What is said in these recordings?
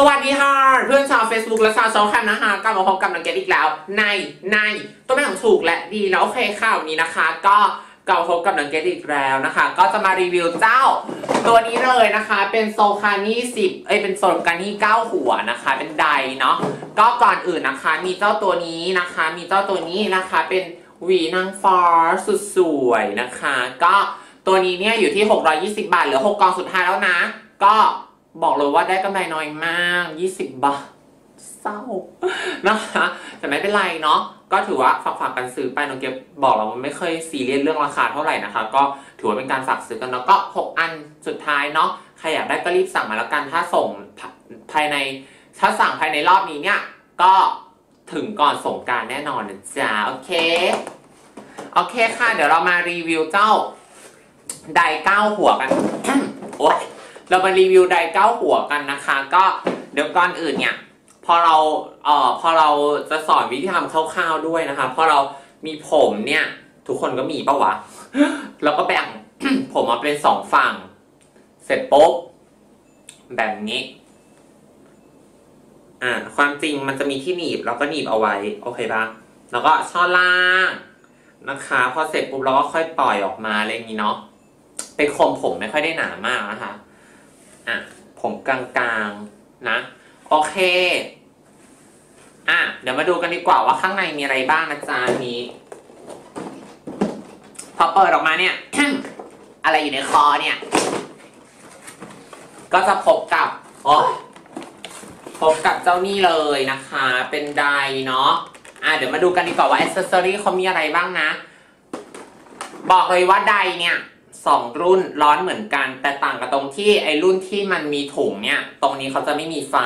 สวัสดีค่ะ เพื่อนชาว Facebook และชาวช่องคมนะคะกลับมาพบกับนังเกตอีกแล้ว ในในตัวแม่ของถูกและดีแล้วโอเคค่ะวันนี้นะคะ ก็กลับมาพบกับนังเกตอีกแล้วนะคะ ก็จะมารีวิวเจ้า ตัวนี้เลยนะคะเป็นโซคานี่สิบเอ้ยเป็นโซคานี่เก้าหัวนะคะ เป็นไดเนาะก็ก่อนอื่นนะคะ มีเจ้าตัวนี้นะคะ มีเจ้าตัวนี้นะคะเป็นหวีนางฟ้าสุดสวยนะคะ ก็ตัวนี้เนี่ยอยู่ที่ 620 บาทเหลือ 6กองสุดท้ายแล้วนะ ก็ บอกเลยว่าได้กำไรน้อยมาก 20 บาท เศร้านะคะแต่ไม่เป็นไรเนาะก็ถือว่าฝากฝากกันซื้อไปน้องเก็บบอกเรามันไม่เคยซีเรียสเรื่องราคาเท่าไหร่นะคะ ก็ถือว่าเป็นการฝากซื้อกันเนาะก็ 6 อันสุดท้ายเนาะใครอยากได้ก็รีบสั่งมาแล้วกันถ้าส่งภายในถ้าสั่งภายในรอบนี้เนี่ย ก็ถึงก่อนส่งการแน่นอนนะจ๊ะโอเค โอเคค่ะ เดี๋ยวเรามารีวิวเจ้าไดเก้าหัวกันโอ๊ย เรามารีวิวไดเก้าหัวกันนะคะ ก็เดี๋ยวก่อนอื่นเนี่ยพอเราเอ่อพอเราจะสอนวิธีทำคร่าวๆด้วยนะคะพอเรามีผมเนี่ย ทุกคนก็มีปะวะแล้วก็แบ่ง ผมมาเป็นสองฝั่ง เสร็จปุ๊บแบบนี้อ่าความจริงมันจะมีที่หนีบเราก็หนีบเอาไว้ โอเคปะแล้วก็ช่อล่างนะคะ พอเสร็จปุ๊บเราก็ค่อยปล่อยออกมาอะไรอย่างนี้เนาะเป็นคมผมไม่ค่อยได้หนามากนะคะ อะผมกลางๆนะ โอเค อะเดี๋ยวมาดูกันดีกว่าว่าข้างในมีอะไรบ้างนะจ๊ะอันนี้พอเปิดออกมาเนี่ย อะไรอยู่ในคอเนี่ย ก็จะพบกับโอ้พบกับเจ้านี่เลยนะคะ เป็นไดเนาะอะเดี๋ยวมาดูกันดีกว่าว่าอ c เซสซอรี่เขามีอะไรบ้างนะ บอกเลยว่าไดเนี่ย สองรุ่นร้อนเหมือนกัน แต่ต่างกับตรงที่ไอรุ่นที่มันมีถุงเนี่ย ตรงนี้เขาจะไม่มีไฟ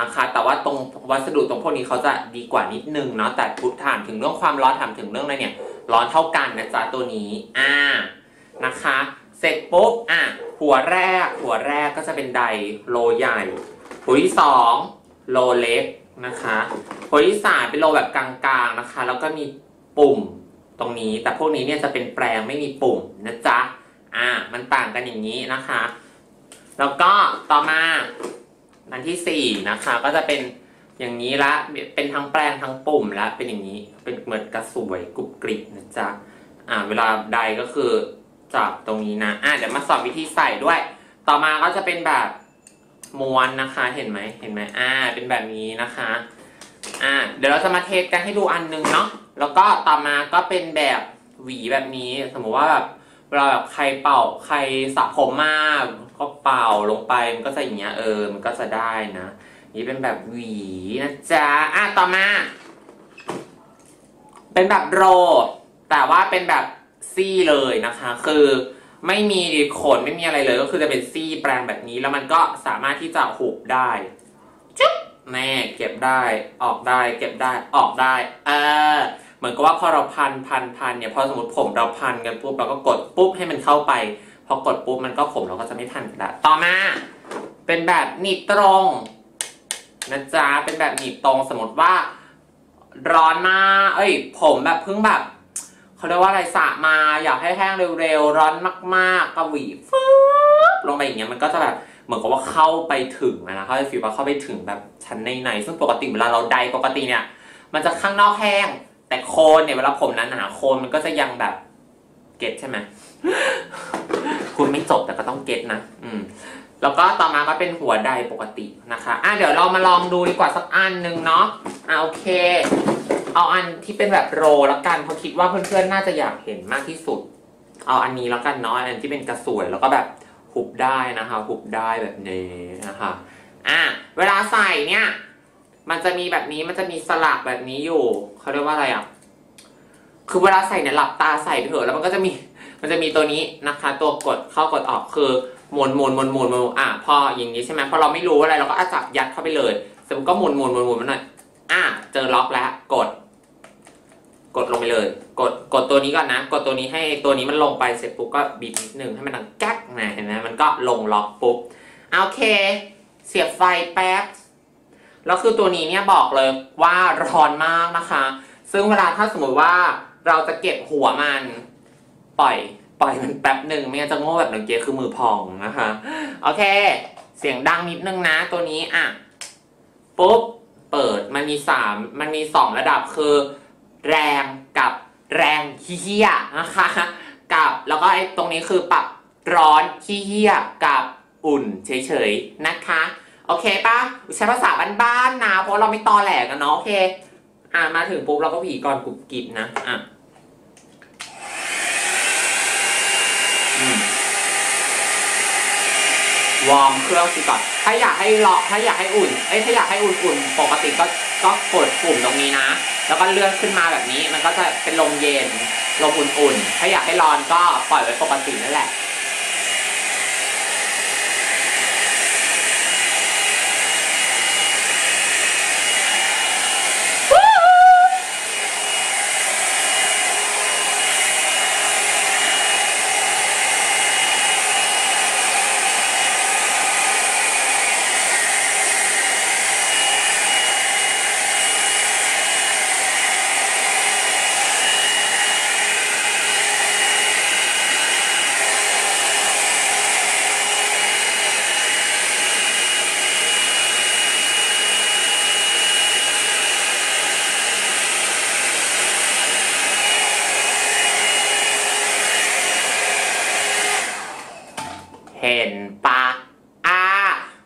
นะคะ แต่ว่าตรงวัสดุตรงพวกนี้เขาจะดีกว่านิดนึงเนาะแต่พูดถามถึงเรื่องความร้อนถามถึงเรื่องอะไรเนี่ย ร้อนเท่ากันนะจ๊ะตัวนี้อ่านะคะ เสร็จปุ๊บอะหัวแรก หัวแรกก็จะเป็นไดโลใหญ่ หัวที่สองโลเล็กนะคะ หัวที่สามเป็นโลแบบกลางๆนะคะ แล้วก็มีปุ่ม ตรงนี้ แต่พวกนี้เนี่ยจะเป็นแปลงไม่มีปุ่มนะจ๊ะอ่ามันต่างกันอย่างนี้นะคะ แล้วก็ต่อมาอันที่สี่นะคะ ก็จะเป็นอย่างนี้ละเป็นทั้งแปลงทั้งปุ่มละเป็นอย่างนี้เป็นเหมือนกระสวยกรุบกริบนะจ๊ะอ่าเวลาใดก็คือจับตรงนี้นะอ่าเดี๋ยวมาสอนวิธีใส่ด้วย ต่อมาก็จะเป็นแบบม้วนนะคะเห็นไหมเห็นไหมอ่าเป็นแบบนี้นะคะอ่าเดี๋ยวเราจะมาเทสกันให้ดูอันนึงเนาะ แล้วก็ต่อมาก็เป็นแบบหวีแบบนี้ สมมติว่าแบบเวลาแบบใครเป่าใครสระผมมากก็เป่าลงไปมันก็จะอย่างเงี้ยเออมันก็จะได้นะ นี่เป็นแบบหวีนะจ๊ะอะต่อมา เป็นแบบโร แต่ว่าเป็นแบบซี่เลยนะคะ คือไม่มีขนไม่มีอะไรเลยก็คือจะเป็นซี่แปลงแบบนี้แล้วมันก็สามารถที่จะหุบได้จุ๊บแม่เก็บได้ออกได้เก็บได้ออกได้ เออ มือนกับว่าพอเราพันพันพันเนี่ยพอสมมติผมเราพันกันปุ๊บเราก็กดปุ๊บให้มันเข้าไป พอกดปุ๊บมันก็ผมเราก็จะไม่พันกันละต่อมา เป็นแบบหนีบตรงนะจ๊ะเป็นแบบหนีบตรงสมมติว่าร้อนมากเอ้ย ผมแบบเพิ่งแบบเขาเรียกว่าอะไรสระมาอยากให้แห้งเร็วๆ ร้อนมากๆก็หวีฟืบลงไปอย่างเงี้ยมันก็จะแบบเหมือนกับว่าเข้าไปถึงนะเขาจะฟีลว่าเข้าไปถึงแบบชั้นในๆซึ่งปกติเวลาเราไดปกติเนี่ย มันจะข้างนอกแห้ง แต่โคนเนี่ยเวลาผมนั้นาโคนมันก็จะยังแบบเก็ตใช่ไหมคุณไม่จบแต่ก็ต้องเก็ตนะอืมแล้วก็ต่อมาก็เป็นหัวไดปกตินะคะ อะเดี๋ยวเรามาลองดูดีกว่าสักอันหนึ่งเนาะอะโอเค เอาอันที่เป็นแบบโรแล้วกันเพราะคิดว่าเพื่อนๆน่าจะอยากเห็นมากที่สุด เอาอันนี้แล้วกันเนาะอันที่เป็นกระสวยแล้วก็แบบหุบได้นะคะ หุบได้แบบนี้นะคะ อะเวลาใส่เนี่ย มันจะมีแบบนี้มันจะมีสลักแบบนี้อยู่เขาเรียกว่าอะไรอะ คือเวลาใส่เนี่ยหลับตาใส่เถอะแล้วมันก็จะมี มันจะมีตัวนี้นะคะ ตัวกดเข้ากดออกคือหมุนหมุนหมุนหมุนหมุนอะพออย่างนี้ใช่ไหมพอเราไม่รู้อะไรเราก็อาจับยัดเข้าไปเลยสมมติก็หมุนหมุนหมุนหมุนมันหน่อยอะเจอล็อกแล้วกด กดลงไปเลย กดกดตัวนี้ก่อนนะ กดตัวนี้ให้ตัวนี้มันลงไปเสร็จปุ๊บก็บีบนิดนึงให้มันดังแก๊กนะเห็นไหมมันก็ลงล็อกปุ๊บโอเค เสียบไฟแป๊บ แล้วคือตัวนี้เนี่ยบอกเลยว่าร้อนมากนะคะ ซึ่งเวลาถ้าสมมติว่าเราจะเก็บหัวมัน ปล่อย ปล่อยมันแป๊บหนึ่งไม่งั้นจะโง่แบบนังเกียคือมือพองนะคะ โอเค เสียงดังนิดนึงนะ ตัวนี้อะปุ๊บเปิดมันมีสามมันมีสองระดับคือ แรงกับแรงขี้เฮี้ยนะคะกับแล้วก็ไอ้ตรงนี้คือปรับร้อนขี้เฮี้ยกับอุ่นเฉยๆนะคะ โอเคปะใช้ภาษาบ้านๆนะเพราะเราไม่ตอแหลกันเนาะโอเค อะมาถึงปุ๊บเราก็ผีก่อนกรุบกริบนะอะอืมวอร์มเครื่องสิก่อนถ้าอยากให้รอถ้าอยากให้อุ่นเอ้ยถ้าอยากให้อุ่นๆปกติก็ก็กดปุ่มตรงนี้นะ แล้วก็เลื่อนขึ้นมาแบบนี้ มันก็จะเป็นลมเย็นลมอุ่นๆ ถ้าอยากให้ร้อนก็ปล่อยไว้ปกตินั่นแหละ ห็นปะอ่า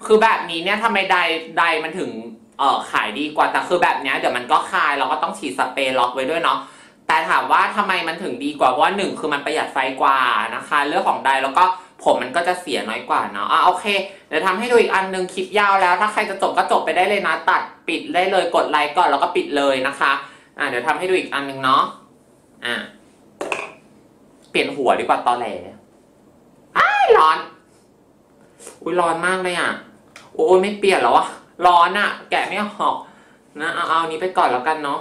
คือแบบนี้เนี่ยทำไมไดไดมันถึงเออขายดีกว่าแต่คือแบบเนี้ยเดี๋ยวมันก็คายเราก็ต้องฉีดสเปรย์ล็อกไว้ด้วยเนาะแต่ถามว่าทำไมมันถึงดีกว่าเพราะว่าหนึ่งคือมันประหยัดไฟกว่านะคะ เรื่องของไดแล้วก็ผมมันก็จะเสียน้อยกว่าเนาะอะโอเค เดี๋ยวทำให้ดูอีกอันหนึงคลิปยาวแล้ว ถ้าใครจะจบก็จบไปได้เลยนะ ตัดปิดได้เลยกดไลค์ก่อนแล้วก็ปิดเลยนะคะอะเดี๋ยวทำให้ดูอีกอันหนึงเนาะอะเปลี่ยนหัวดีกว่าตอแหลอ้ายร้อน อุ้ยร้อนมากเลยอะ โอ้ยไม่เปลี่ยนหรอวะ ร้อนอะ แกะไม่ออกนะเอาเอาอันนี้ไปก่อนแล้วกันเนาะ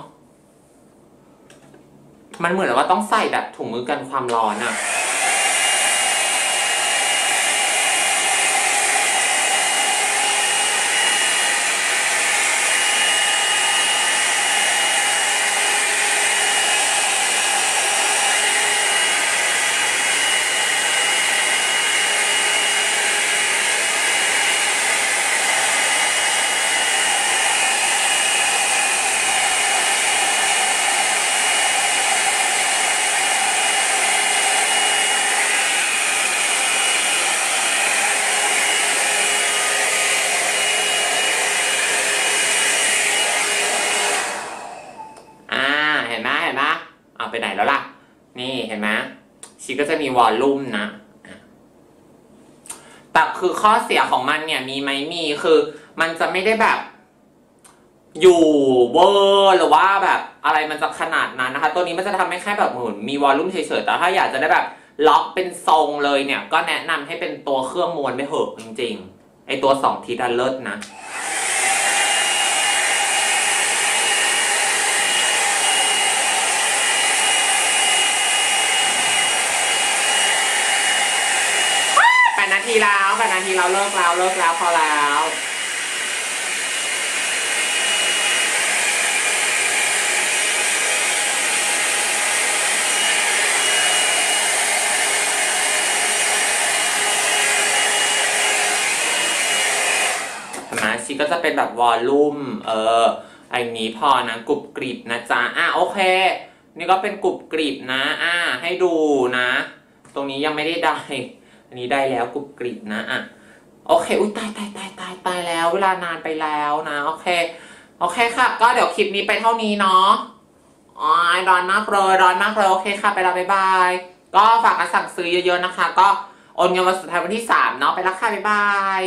มันเหมือนว่าต้องใส่แบบถุงมือกันความร้อนอะอ่า เห็นไหมเห็นไหมเอา ไปไหนแล้วล่ะ นี่เห็นไหมชีก็จะมีวอลลุ่มนะแต่คือข้อเสียของมันเนี่ยมีไหมมีคือ มันจะไม่ได้แบบ อยู่เวอร์หรือว่าแบบอะไรมันจะขนาดนั้นนะคะ ตัวนี้มันจะทำให้แค่แบบเหมือนมีวอลลุ่มเฉยๆแต่ถ้าอยากจะได้แบบล็อกเป็นทรงเลยเนี่ย ก็แนะนำให้เป็นตัวเครื่องมวลไปเหอะจริงๆไอตัวสองทิศอันเลิศนะ แปดนา ทีแล้วแปดนาทีเราเลิกแล้วเลิกแล้วพอแล้วใช่ไหมชีก็จะเป็นแบบวอลลุ่ม เออ อันนี้พอนะกรุบกริบนะจ๊ะ อะโอเค นี่ก็เป็นกรุบกริบนะ อะให้ดูนะ ตรงนี้ยังไม่ได้ได้ อันนี้ได้แล้วกรุบกริบนะอะโอเค อุ้ยตายตายตายตายตายแล้ว เวลานานไปแล้วนะ โอเค โอเคค่ะ ก็เดี๋ยวคลิปนี้ไปเท่านี้เนาะอ๋อร้อนมากเลยร้อนมากเลย โอเคค่ะ ไปแล้วบ๊ายบาย ก็ฝากกันสั่งซื้อเยอะๆนะคะ ก็โอนเงินวันสุดท้ายวันที่ 3 เนาะ ไปแล้วค่ะ บ๊ายบาย